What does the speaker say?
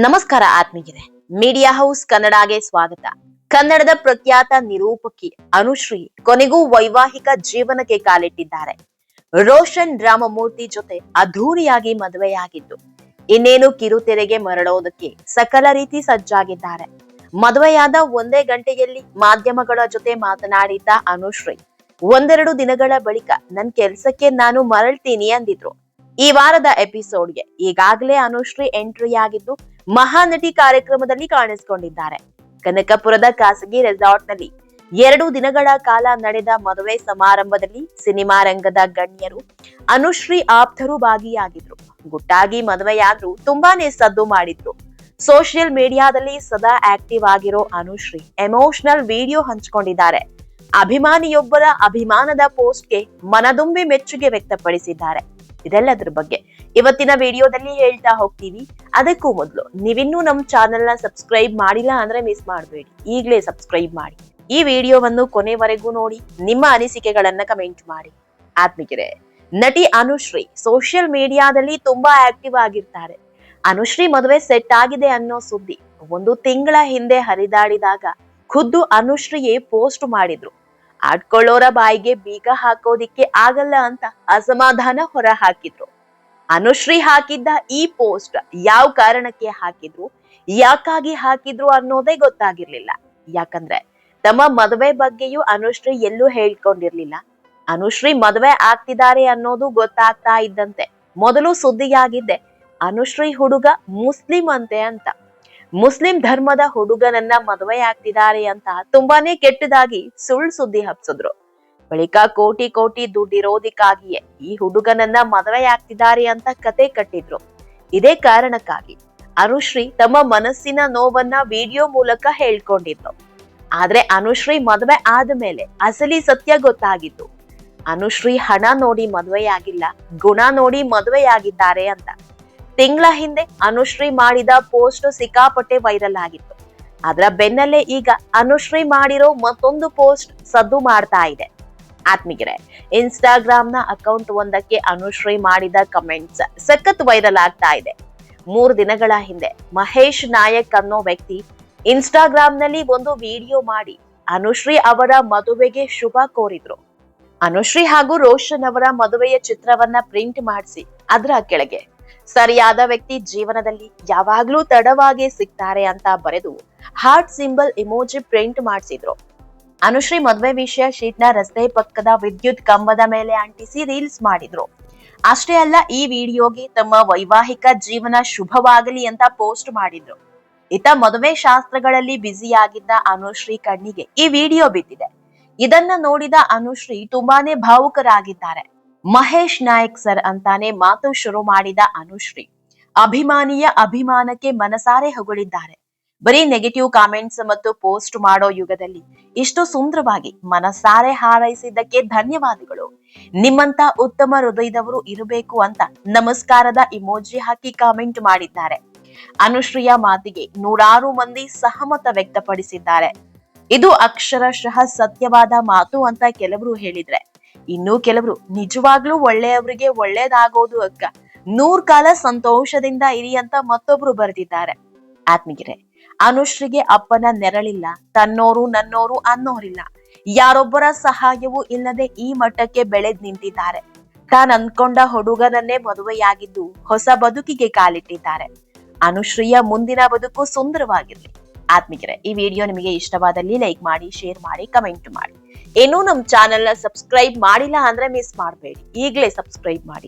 ನಮಸ್ಕಾರ ಆತ್ಮೀಯರೇ. Media house ಕನ್ನಡಗೆ ಸ್ವಾಗತ. ಕನ್ನಡದ ಪ್ರಖ್ಯಾತ ನಿರೂಪಕಿ ಅನುಶ್ರೀ ಕೊನೆಗೂ ವೈವಾಹಿಕ ಜೀವನಕ್ಕೆ ಕಾಲಿಟ್ಟಿದ್ದಾರೆ. ರೋಷನ್ ರಾಮಮೂರ್ತಿ ಜೊತೆ ಅದ್ಧೂರಿಯಾಗಿ ಮದುವೆಯಾಗಿದ್ದು, ಇನ್ನೇನು ಕಿರುತೆರೆಗೆ ಮರಳೋದಕ್ಕೆ ಸಕಲ ರೀತಿ ಸಜ್ಜಾಗಿದ್ದಾರೆ. ಮದುವೆಯಾದ ಒಂದೇ ಗಂಟೆಯಲ್ಲಿ ಮಾಧ್ಯಮಗಳ ಜೊತೆ ಮಾತನಾಡಿದ್ದ ಅನುಶ್ರೀ, ಒಂದೆರಡು ದಿನಗಳ ಬಳಿಕ ನನ್ ಕೆಲ್ಸಕ್ಕೆ ನಾನು ಮರಳ್ತೀನಿ ಅಂದಿದ್ರು. ಈ ವಾರದ ಎಪಿಸೋಡ್ಗೆ ಈಗಾಗಲೇ ಅನುಶ್ರೀ ಎಂಟ್ರಿ ಆಗಿದ್ದು ಮಹಾನಟಿ ಕಾರ್ಯಕ್ರಮದಲ್ಲಿ ಕಾಣಿಸಿಕೊಂಡಿದ್ದಾರೆ. ಕನಕಪುರದ ಖಾಸಗಿ ರೆಸಾರ್ಟ್ನಲ್ಲಿ ಎರಡು ದಿನಗಳ ಕಾಲ ನಡೆದ ಮದುವೆ ಸಮಾರಂಭದಲ್ಲಿ ಸಿನಿಮಾ ರಂಗದ ಗಣ್ಯರು ಅನುಶ್ರೀ ಆಪ್ತರು ಭಾಗಿಯಾಗಿದ್ರು ಗುಟ್ಟಾಗಿ ಮದುವೆಯಾದ್ರೂ ತುಂಬಾನೇ ಸದ್ದು ಮಾಡಿದ್ರು. ಸೋಷಿಯಲ್ ಮೀಡಿಯಾದಲ್ಲಿ ಸದಾ ಆಕ್ಟಿವ್ ಆಗಿರೋ ಅನುಶ್ರೀ ಎಮೋಷನಲ್ ವಿಡಿಯೋ ಹಂಚಿಕೊಂಡಿದ್ದಾರೆ. ಅಭಿಮಾನಿಯೊಬ್ಬರ ಅಭಿಮಾನದ ಪೋಸ್ಟ್ಗೆ ಮನದುಂಬಿ ಮೆಚ್ಚುಗೆ ವ್ಯಕ್ತಪಡಿಸಿದ್ದಾರೆ. ಇದೆಲ್ಲದರ ಬಗ್ಗೆ ಇವತ್ತಿನ ವಿಡಿಯೋದಲ್ಲಿ ಹೇಳ್ತಾ ಹೋಗ್ತೀವಿ. ಅದಕ್ಕೂ ಮೊದಲು ನೀವಿನ್ನೂ ನಮ್ಮ ಚಾನೆಲ್ನ ಸಬ್ಸ್ಕ್ರೈಬ್ ಮಾಡಿಲ್ಲ ಅಂದ್ರೆ ಮಿಸ್ ಮಾಡಬೇಡಿ. ಈಗಲೇ ಸಬ್ಸ್ಕ್ರೈಬ್ ಮಾಡಿ. ಈ ವಿಡಿಯೋವನ್ನು ಕೊನೆವರೆಗೂ ನೋಡಿ, ನಿಮ್ಮ ಅನಿಸಿಕೆಗಳನ್ನ ಕಮೆಂಟ್ ಮಾಡಿ. ಆತ್ಮಿಕರೆ, ನಟಿ ಅನುಶ್ರೀ ಸೋಷಿಯಲ್ ಮೀಡಿಯಾದಲ್ಲಿ ತುಂಬಾ ಆಕ್ಟಿವ್ ಆಗಿರ್ತಾರೆ. ಅನುಶ್ರೀ ಮದುವೆ ಸೆಟ್ ಆಗಿದೆ ಅನ್ನೋ ಸುದ್ದಿ ಒಂದು ತಿಂಗಳ ಹಿಂದೆ ಹರಿದಾಡಿದಾಗ ಖುದ್ದು ಅನುಶ್ರೀಯೇ ಪೋಸ್ಟ್ ಮಾಡಿದ್ರು. ಆಡ್ಕೊಳ್ಳೋರ ಬಾಯಿಗೆ ಬೀಗ ಹಾಕೋದಿಕ್ಕೆ ಆಗಲ್ಲ ಅಂತ ಅಸಮಾಧಾನ ಹೊರ ಹಾಕಿದ್ರು. ಅನುಶ್ರೀ ಹಾಕಿದ್ದ ಈ ಪೋಸ್ಟ್ ಯಾವ ಕಾರಣಕ್ಕೆ ಹಾಕಿದ್ರು, ಯಾಕಾಗಿ ಹಾಕಿದ್ರು ಅನ್ನೋದೇ ಗೊತ್ತಾಗಿರ್ಲಿಲ್ಲ. ಯಾಕಂದ್ರೆ ತಮ್ಮ ಮದುವೆ ಬಗ್ಗೆಯೂ ಅನುಶ್ರೀ ಎಲ್ಲೂ ಹೇಳ್ಕೊಂಡಿರ್ಲಿಲ್ಲ. ಅನುಶ್ರೀ ಮದುವೆ ಆಗ್ತಿದ್ದಾರೆ ಅನ್ನೋದು ಗೊತ್ತಾಗ್ತಾ ಇದ್ದಂತೆ. ಮೊದಲು ಸುದ್ದಿಯಾಗಿದ್ದೆ ಅನುಶ್ರೀ ಹುಡುಗ ಮುಸ್ಲಿಂ ಅಂತೆ ಅಂತ. ಮುಸ್ಲಿಂ ಧರ್ಮದ ಹುಡುಗನನ್ನ ಮದುವೆ ಆಗ್ತಿದ್ದಾರೆ ಅಂತ ತುಂಬಾನೇ ಕೆಟ್ಟದಾಗಿ ಸುಳ್ಳು ಸುದ್ದಿ ಹಬ್ಸಿದ್ರು. ಬಳಿಕ ಕೋಟಿ ಕೋಟಿ ದುಡ್ಡಿರೋದಿಕ್ಕಾಗಿಯೇ ಈ ಹುಡುಗನನ್ನ ಮದುವೆ ಆಗ್ತಿದ್ದಾರೆ ಅಂತ ಕತೆ ಕಟ್ಟಿದ್ರು. ಇದೇ ಕಾರಣಕ್ಕಾಗಿ ಅನುಶ್ರೀ ತಮ್ಮ ಮನಸ್ಸಿನ ನೋವನ್ನ ವಿಡಿಯೋ ಮೂಲಕ ಹೇಳ್ಕೊಂಡಿದ್ರು. ಆದ್ರೆ ಅನುಶ್ರೀ ಮದುವೆ ಆದ್ಮೇಲೆ ಅಸಲಿ ಸತ್ಯ ಗೊತ್ತಾಗಿತ್ತು ಅನುಶ್ರೀ ಹಣ ನೋಡಿ ಮದುವೆಯಾಗಿಲ್ಲ, ಗುಣ ನೋಡಿ ಮದುವೆಯಾಗಿದ್ದಾರೆ ಅಂತ. ತಿಂಗಳ ಹಿಂದೆ ಅನುಶ್ರೀ ಮಾಡಿದ ಪೋಸ್ಟ್ ಸಿಕ್ಕಾಪಟ್ಟೆ ವೈರಲ್ ಆಗಿತ್ತು. ಅದರ ಬೆನ್ನಲ್ಲೇ ಈಗ ಅನುಶ್ರೀ ಮಾಡಿರೋ ಮತ್ತೊಂದು ಪೋಸ್ಟ್ ಸದ್ದು ಮಾಡ್ತಾ ಇದೆ. ಆತ್ಮಿಗರೆ ಇನ್ಸ್ಟಾಗ್ರಾಮ್ನ ಅಕೌಂಟ್ ಒಂದಕ್ಕೆ ಅನುಶ್ರೀ ಮಾಡಿದ ಕಮೆಂಟ್ಸ್ ಸಖತ್ ವೈರಲ್ ಆಗ್ತಾ ಇದೆ. ಮೂರು ದಿನಗಳ ಹಿಂದೆ ಮಹೇಶ್ ನಾಯಕ್ ಅನ್ನೋ ವ್ಯಕ್ತಿ ಇನ್ಸ್ಟಾಗ್ರಾಮ್ನಲ್ಲಿ ಒಂದು ವಿಡಿಯೋ ಮಾಡಿ ಅನುಶ್ರೀ ಅವರ ಮದುವೆಗೆ ಶುಭ ಕೋರಿದ್ರು. ಅನುಶ್ರೀ ಹಾಗೂ ರೋಷನ್ ಅವರ ಮದುವೆಯ ಚಿತ್ರವನ್ನ ಪ್ರಿಂಟ್ ಮಾಡಿಸಿ ಅದರ ಕೆಳಗೆ, ಸರಿಯಾದ ವ್ಯಕ್ತಿ ಜೀವನದಲ್ಲಿ ಯಾವಾಗ್ಲೂ ತಡವಾಗಿ ಸಿಗ್ತಾರೆ ಅಂತ ಬರೆದು ಹಾರ್ಟ್ ಸಿಂಬಲ್ ಇಮೋಜಿ ಪ್ರಿಂಟ್ ಮಾಡಿಸಿದ್ರು. ಅನುಶ್ರೀ ಮದುವೆ ವಿಷಯ ಶೀಟ್ನ ರಸ್ತೆ ಪಕ್ಕದ ವಿದ್ಯುತ್ ಕಂಬದ ಮೇಲೆ ಅಂಟಿಸಿ ರೀಲ್ಸ್ ಮಾಡಿದ್ರು. ಅಷ್ಟೇ ಅಲ್ಲ, ಈ ವಿಡಿಯೋಗೆ ತಮ್ಮ ವೈವಾಹಿಕ ಜೀವನ ಶುಭವಾಗಲಿ ಅಂತ ಪೋಸ್ಟ್ ಮಾಡಿದ್ರು. ಇತ ಮದುವೆ ಶಾಸ್ತ್ರಗಳಲ್ಲಿ ಬ್ಯುಸಿಯಾಗಿದ್ದ ಅನುಶ್ರೀ ಕಣ್ಣಿಗೆ ಈ ವಿಡಿಯೋ ಬಿದ್ದಿದೆ. ಇದನ್ನ ನೋಡಿದ ಅನುಶ್ರೀ ತುಂಬಾನೇ ಭಾವುಕರಾಗಿದ್ದಾರೆ. ಮಹೇಶ್ ನಾಯಕ್ ಸರ್ ಅಂತಾನೆ ಮಾತು ಶುರು ಮಾಡಿದ ಅನುಶ್ರೀ, ಅಭಿಮಾನಿಯ ಅಭಿಮಾನಕ್ಕೆ ಮನಸಾರೆ ಹೊಗಳಿದ್ದಾರೆ. ಬರೀ ನೆಗೆಟಿವ್ ಕಾಮೆಂಟ್ಸ್ ಮತ್ತು ಪೋಸ್ಟ್ ಮಾಡೋ ಯುಗದಲ್ಲಿ ಇಷ್ಟು ಸುಂದರವಾಗಿ ಮನಸಾರೆ ಹಾರೈಸಿದ್ದಕ್ಕೆ ಧನ್ಯವಾದಗಳು. ನಿಮ್ಮಂತ ಉತ್ತಮ ಹೃದಯದವರು ಇರಬೇಕು ಅಂತ ನಮಸ್ಕಾರದ ಇಮೋಜಿ ಹಾಕಿ ಕಾಮೆಂಟ್ ಮಾಡಿದ್ದಾರೆ. ಅನುಶ್ರೀಯ ಮಾತಿಗೆ ನೂರಾರು ಮಂದಿ ಸಹಮತ ವ್ಯಕ್ತಪಡಿಸಿದ್ದಾರೆ. ಇದು ಅಕ್ಷರಶಃ ಸತ್ಯವಾದ ಮಾತು ಅಂತ ಕೆಲವರು ಹೇಳಿದ್ರೆ. ಇನ್ನು ಕೆಲವರು ನಿಜವಾಗ್ಲೂ ಒಳ್ಳೆಯವರಿಗೆ ಒಳ್ಳೇದಾಗೋದು ಅಕ್ಕ. ನೂರ್ ಕಾಲ ಸಂತೋಷದಿಂದ ಇರಿ ಅಂತ ಮತ್ತೊಬ್ರು ಬರೆದಿದ್ದಾರೆ. ಆತ್ಮೀಗಿರೆ ಅನುಶ್ರೀಗೆ ಅಪ್ಪನ ನೆರಳಿಲ್ಲ. ತನ್ನೋರು ನನ್ನೋರು ಅನ್ನೋರಿಲ್ಲ. ಯಾರೊಬ್ಬರ ಸಹಾಯವೂ ಇಲ್ಲದೆ ಈ ಮಟ್ಟಕ್ಕೆ ಬೆಳೆದ್ ನಿಂತಿದ್ದಾರೆ. ತಾನ್ ಅಂದ್ಕೊಂಡ ಹುಡುಗನನ್ನೇ ಮದುವೆಯಾಗಿದ್ದು ಹೊಸ ಬದುಕಿಗೆ ಕಾಲಿಟ್ಟಿದ್ದಾರೆ. ಅನುಶ್ರೀಯ ಮುಂದಿನ ಬದುಕು ಸುಂದರವಾಗಿರ್ಲಿ. ಆತ್ಮಿಕರೆ, ಈ ವಿಡಿಯೋ ನಿಮಗೆ ಇಷ್ಟವಾದಲ್ಲಿ ಲೈಕ್ ಮಾಡಿ, ಶೇರ್ ಮಾಡಿ, ಕಮೆಂಟ್ ಮಾಡಿ. ಏನೂ ನಮ್ ಚಾನೆಲ್ನ ಸಬ್ಸ್ಕ್ರೈಬ್ ಮಾಡಿಲ್ಲ ಅಂದ್ರೆ ಮಿಸ್ ಮಾಡಬೇಡಿ. ಈಗಲೇ ಸಬ್ಸ್ಕ್ರೈಬ್ ಮಾಡಿ.